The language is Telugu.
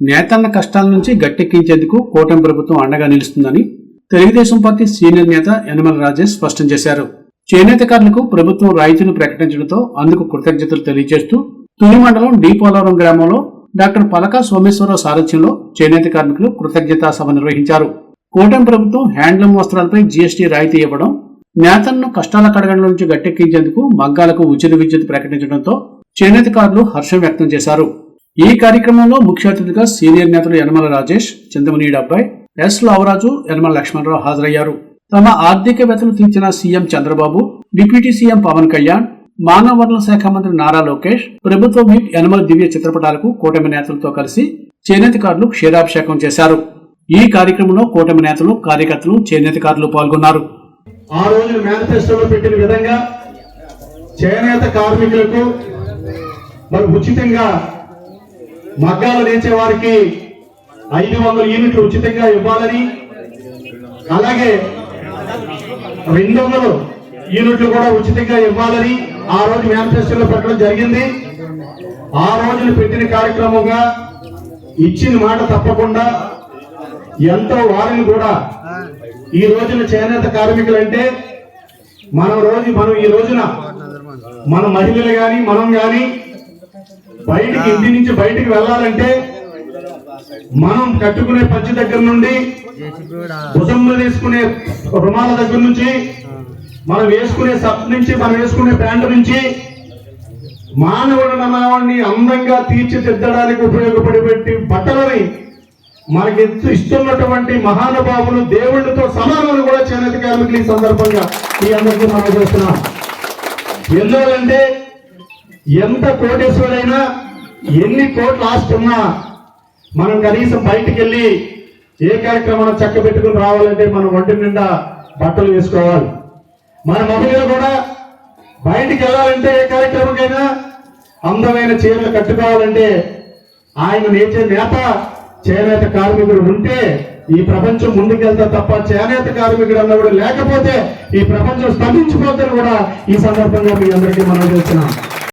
నేతన్న కష్టాల నుంచి గట్టెక్కించేందుకు కూటమి ప్రభుత్వం అండగా నిలుస్తుందని తెలుగుదేశం పార్టీ సీనియర్ నేత యనమల రాజేష్ స్పష్టం చేశారు. చేనేతకారులకు ప్రభుత్వం రాయితీలు ప్రకటించడంతో అందుకు కృతజ్ఞతలు తెలియజేస్తూ తుని మండలం డి పోలవరం గ్రామంలో డాక్టర్ పలక సోమేశ్వరరావు సారథ్యంలో చేనేత కార్మికులు కృతజ్ఞతా సభ నిర్వహించారు. కూటమి ప్రభుత్వం హ్యాండ్లూమ్ వస్త్రాలపై జీఎస్టీ రాయితీ ఇవ్వడం నేతలను కష్టాల కడగండ్ల నుంచి గట్టెక్కించేందుకు మగ్గాలకు ఉచిత విద్యుత్ ప్రకటించడంతో చేనేతకారులు హర్షం వ్యక్తం చేశారు. ఈ కార్యక్రమంలో ముఖ్య అతిథిగా సీనియర్ నేతలు యనమల రాజేష్ చింతమనీయుడు అబ్బాయి ఎస్ లావరాజు యనమల లక్ష్మణరావు హాజరయ్యారు. తమ ఆర్థిక వేతలు తీర్చిన CM Chandrababu deputy CM Pawan Kalyan మానవ వనరుల శాఖ మంత్రి నారా లోకేష్ ప్రభుత్వ మీట్ యనమల దివ్య చిత్రపటాలకు కూటమి నేతలతో కలిసి చేనేతకారులు క్షీరాభిషేకం చేశారు. ఈ కార్యక్రమంలో కూటమి నేతలు కార్యకర్తలు చేనేతకారులు పాల్గొన్నారు. ఆ రోజు మేనిఫెస్టోలో పెట్టిన విధంగా చేనేత కార్మికులకు మరి ఉచితంగా మగ్గాలు నేర్చే వారికి ఐదు వందల యూనిట్లు ఉచితంగా ఇవ్వాలని అలాగే రెండు వందలు యూనిట్లు కూడా ఉచితంగా ఇవ్వాలని ఆ రోజు మేనిఫెస్టోలో పెట్టడం జరిగింది. ఆ రోజున పెట్టిన కార్యక్రమంగా ఇచ్చిన మాట తప్పకుండా ఎంతో వారిని కూడా ఈ రోజున చేనేత కార్మికులంటే మనం రోజు మనం ఈ రోజున మన మహిళలు కానీ మనం కానీ బయటికి ఇంటి నుంచి బయటికి వెళ్ళాలంటే మనం కట్టుకునే పచ్చి దగ్గర నుండి భుజంలో వేసుకునే రుమాల దగ్గర నుంచి మనం వేసుకునే సబ్ నుంచి మనం వేసుకునే ప్యాంటు నుంచి మానవుడు మనవాడిని అందంగా తీర్చిదిద్దడానికి ఉపయోగపడేటువంటి బట్టలని మనకి ఇస్తున్నటువంటి మహానుభావులు దేవుళ్ళతో సమానమని కూడా చేనేత కార్మికులు ఈ సందర్భంగా ఈ అందరికీ మనం చేస్తున్నాం. ఎందుకంటే ఎంత కోటేశ్వరైనా ఎన్ని కోట్లు ఆస్తి ఉన్నా మనం కనీసం బయటికి వెళ్ళి ఏ కార్యక్రమం చక్క పెట్టుకుని రావాలంటే మనం ఒంటి నిండా బట్టలు వేసుకోవాలి. మన మహిళలు కూడా బయటికి వెళ్ళాలంటే ఏ కార్యక్రమంకైనా అందమైన చీరలు కట్టుకోవాలంటే ఆయన నేర్చే నేత చేనేత కార్మికుడు ఉంటే ఈ ప్రపంచం ముందుకెళ్తా తప్ప చేనేత కార్మికుడు అన్నవాడు లేకపోతే ఈ ప్రపంచం స్తంభించిపోతే కూడా ఈ సందర్భంగా మీ అందరికీ మనం చేస్తున్నాం.